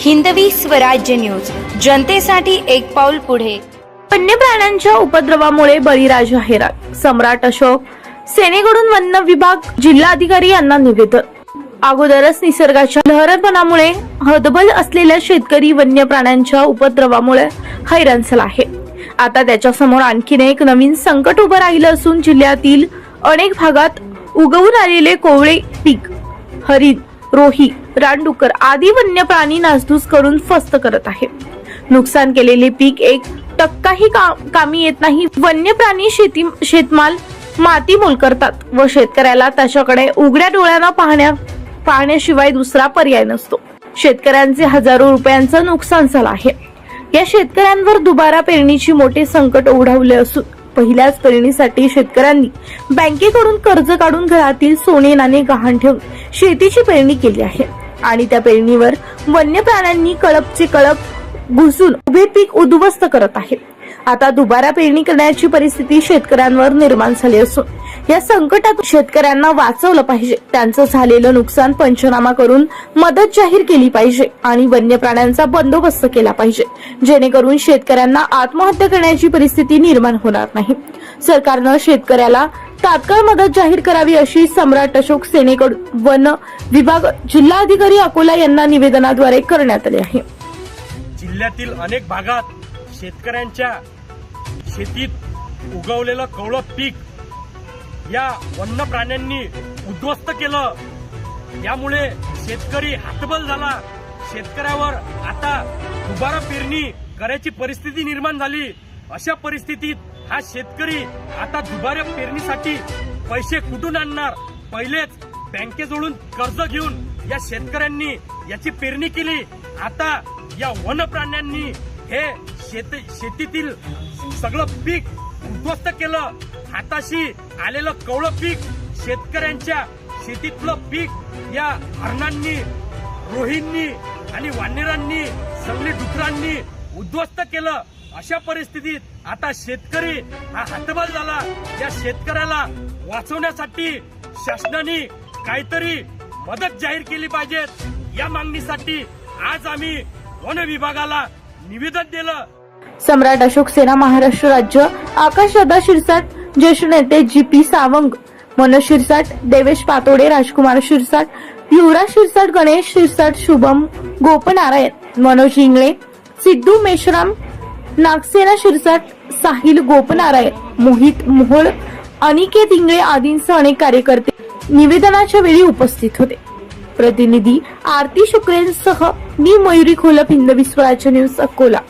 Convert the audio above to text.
Hindavi Swarajya news जनतेसाठी एक पाऊल पुढे. वन्य प्राण्यांच्या उपद्रवामुळे बळीराजा हैराण सम्राट अशोक सेनेकडून वन विभाग जिल्हाधिकारी यांना निवेदन. अगोदरच निसर्गाच्या लहरपणामुळे हतबल असलेल्या शेतकरी वन्य प्राण्यांच्या उपद्रवामुळे हैराण झाला आहे. आता त्याच्यासमोर आणखीन एक नवीन संकट उभं राहिलं असून जिल्ह्यातील अनेक भागात उगवून आलेले कोवळे पीक हरित रोही रानडुक्कर आदी वन्य प्राणी नासधूस करून फस्त करत आहे. नुकसान केलेले पीक एक टक्काही का, कामी येत नाही. वन्य प्राणी शेती शेतमाल माती मोल करतात व शेतकऱ्याला त्याच्याकडे उघड्या डोळ्यांना पाहण्या पाहण्याशिवाय दुसरा पर्याय नसतो. शेतकऱ्यांचे हजारो रुपयांचं नुकसान झालं आहे. या शेतकऱ्यांवर दुबारा पेरणीची मोठे संकट ओढावले असून पहिल्याच पेरणीसाठी शेतकऱ्यांनी बँकेकडून कर्ज काढून घरातील सोने नाणे गहाण ठेवून शेतीची पेरणी केली आहे. आणि त्या पेरणीवर वन्य प्राण्यांनी कळपचे कळप घुसून उभे पीक उद्ध्वस्त करत आहे. आता दुबारा पेरणी करण्याची परिस्थिती शेतकऱ्यांवर निर्माण झाली असून या संकटात शेतकऱ्यांना वाचवलं पाहिजे. त्यांचं झालेलं नुकसान पंचनामा करून मदत जाहीर केली पाहिजे आणि वन्य प्राण्यांचा बंदोबस्त केला पाहिजे. जेणेकरून शेतकऱ्यांना आत्महत्या करण्याची परिस्थिती निर्माण होणार नाही. सरकारनं शेतकऱ्याला तात्काळ मदत जाहीर करावी अशी सम्राट अशोक सेनेकडून वन विभाग जिल्हाधिकारी अकोला यांना निवेदनाद्वारे करण्यात आले आहे. जिल्ह्यातील अनेक भागात शेतकऱ्यांच्या शेतीत उगवलेलं कवळं पीक या वन्य प्राण्यांनी उद्ध्वस्त केलं. यामुळे शेतकरी हातबल झाला. शेतकऱ्यावर आता दुबारा पेरणी करायची परिस्थिती निर्माण झाली. अशा परिस्थितीत हा शेतकरी आता दुबारा पेरणीसाठी पैसे कुठून आणणार? पहिलेच बँकेजवळून कर्ज घेऊन या शेतकऱ्यांनी याची पेरणी केली. आता या वन प्राण्यांनी हे शेत शेतीतील सगळं पीक उद्ध्वस्त केलं. हाताशी आलेलं कवळं पीक शेतकऱ्यांच्या शेतीतलं पीक या हरणांनी रोहींनी आणि वानेरांनी सगळी डुकरांनी उद्ध्वस्त केलं. अशा परिस्थितीत आता शेतकरी हा हतबल झाला. या शेतकऱ्याला वाचवण्यासाठी शासनाने काहीतरी मदत जाहीर केली पाहिजे या मागणीसाठी आज आम्ही वन विभागाला निवेदन दिलं. सम्राट अशोक सेना महाराष्ट्र राज्य आकाश दादा शिरसाट ज्येष्ठ नेते जी पी सावंग मनोज शिरसाट देवेश पातोडे राजकुमार शिरसाट युवराज शिरसाट गणेश शिरसाट शुभम गोपनारायण मनोज इंगळे सिद्धू मेश्राम नागसेना शिरसाट साहिल गोपनाराय मोहित मोहोळ अनिकेत इंगळे आदींसह अनेक कार्यकर्ते निवेदनाच्या वेळी उपस्थित होते. प्रतिनिधी आरती शुक्रेंसह मी मयुरी खोलप हिंद विश्वराज्य न्यूज अकोला.